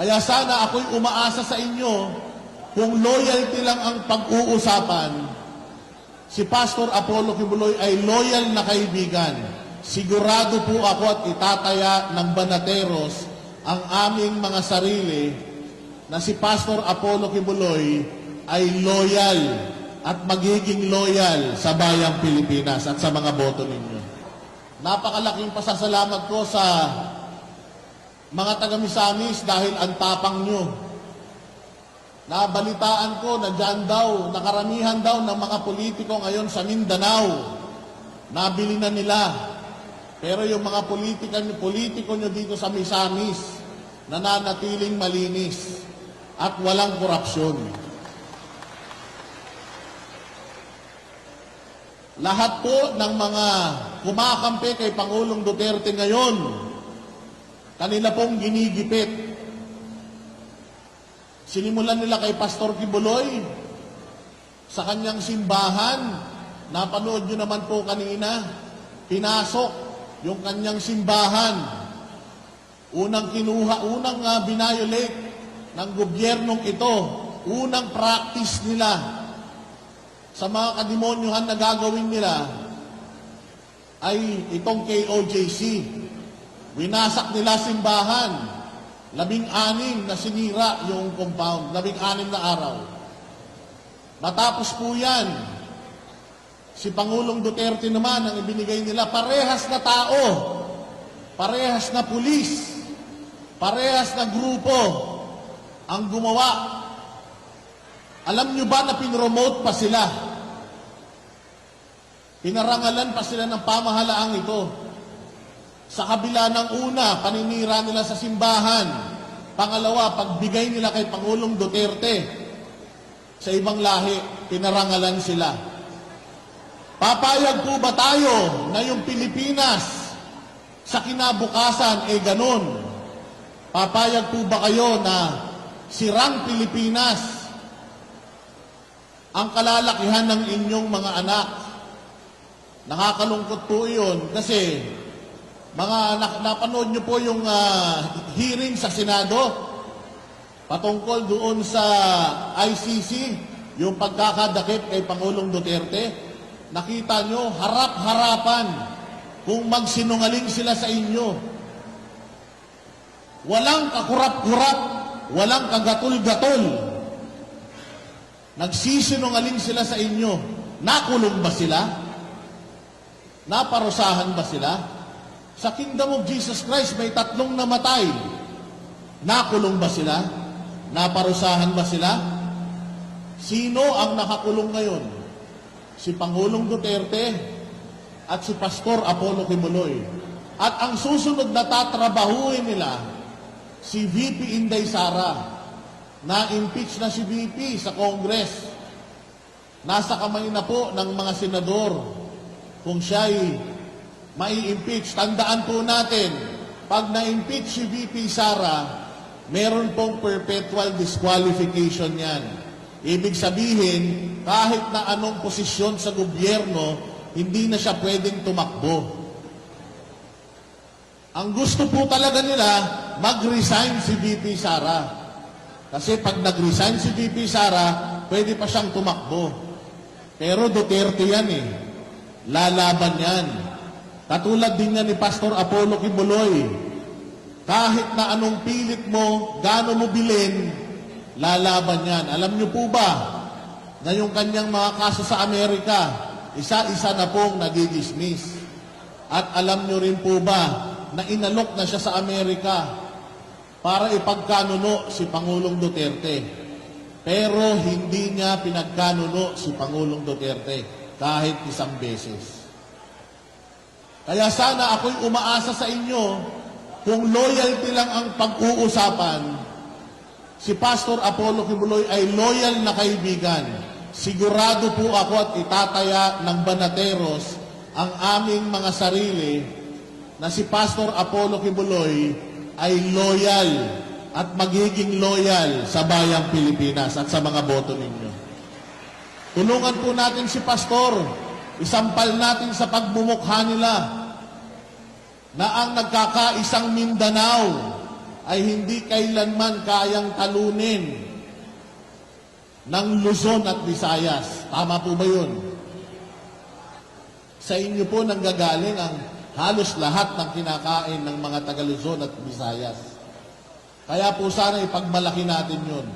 Kaya sana ako'y umaasa sa inyo kung loyalty lang ang pag-uusapan, si Pastor Apollo Kibuloy ay loyal na kaibigan. Sigurado po ako at itataya ng Banateros ang aming mga sarili na si Pastor Apollo Kibuloy ay loyal at magiging loyal sa bayang Pilipinas at sa mga boto ninyo. Napakalaking pasasalamat ko sa mga taga-Misamis dahil ang tapang nyo. Nabalitaan ko na dyan daw, nakaramihan daw ng mga politiko ngayon sa Mindanao. Nabili na nila. Pero yung mga politika, politiko nyo dito sa Misamis, nananatiling malinis at walang korupsyon. Lahat po ng mga kumakampi kay Pangulong Duterte ngayon, kanila pong ginigipit. Sinimulan nila kay Pastor Kibuloy sa kanyang simbahan. Napanood nyo naman po kanina, pinasok yung kanyang simbahan. Unang kinuha, unang uh, binayolate ng gobyernong ito, unang practice nila sa mga kademonyuhan na gagawin nila ay itong KOJC. Winasak nila simbahan. Labing-anim na sinira yung compound. Labing-anim na araw. Matapos po yan, si Pangulong Duterte naman ang ibinigay nila parehas na tao, parehas na pulis, parehas na grupo ang gumawa. Alam nyo ba na pinromote pa sila? Pinarangalan pa sila ng pamahalaang ito. Sa kabila ng una, paninira nila sa simbahan. Pangalawa, pagbigay nila kay Pangulong Duterte. Sa ibang lahi, pinarangalan sila. Papayag po ba tayo na yung Pilipinas sa kinabukasan ay ganon? Papayag po ba kayo na sirang Pilipinas ang kalalakihan ng inyong mga anak? Nakakalungkot po iyon kasi mga na- napanood nyo po yung ah, hearing sa Senado patungkol doon sa ICC, yung pagkakadakip kay Pangulong Duterte. Nakita nyo, harap-harapan kung magsinungaling sila sa inyo. Walang kakurap-kurap, walang kagatul-gatul. Nagsisinungaling sila sa inyo. Nakulong ba sila? Naparusahan ba sila? Sa Kingdom of Jesus Christ, may tatlong namatay. Nakulong ba sila? Naparusahan ba sila? Sino ang nakakulong ngayon? Si Pangulong Duterte at si Pastor Apollo Kimuloy. At ang susunod na tatrabahuin nila, si VP Inday Sara. Na-impeach na si VP sa Congress. Nasa kamay na po ng mga senador kung siya'y mai-impeach. Tandaan po natin, pag na-impeach si VP Sara, meron pong perpetual disqualification yan. Ibig sabihin, kahit na anong posisyon sa gobyerno, hindi na siya pwedeng tumakbo. Ang gusto po talaga nila, mag-resign si VP Sara. Kasi pag nag-resign si VP Sara, pwede pa siyang tumakbo. Pero Duterte yan eh. Lalaban yan. Katulad din yan ni Pastor Apollo Kibuloy. Kahit na anong pilit mo, gaano mo bilin, lalaban yan. Alam niyo po ba na yung kanyang mga kaso sa Amerika, isa-isa na pong nadi-dismiss. At alam niyo rin po ba na inalok na siya sa Amerika para ipagkanuno si Pangulong Duterte. Pero hindi niya pinagkanuno si Pangulong Duterte kahit isang beses. Kaya sana ako'y umaasa sa inyo kung loyalty lang ang pag-uusapan, si Pastor Apollo Kibuloy ay loyal na kaibigan. Sigurado po ako at itataya ng Banateros ang aming mga sarili na si Pastor Apollo Kibuloy ay loyal at magiging loyal sa bayang Pilipinas at sa mga boto ninyo. Tulungan po natin si Pastor. Isampal natin sa pagmumukha nila na ang nagkakaisang Mindanao ay hindi kailanman kayang talunin ng Luzon at Visayas. Tama po ba yun? Sa inyo po nanggagaling ang halos lahat ng kinakain ng mga taga Luzon at Visayas. Kaya po sana ipagmalaki natin yun.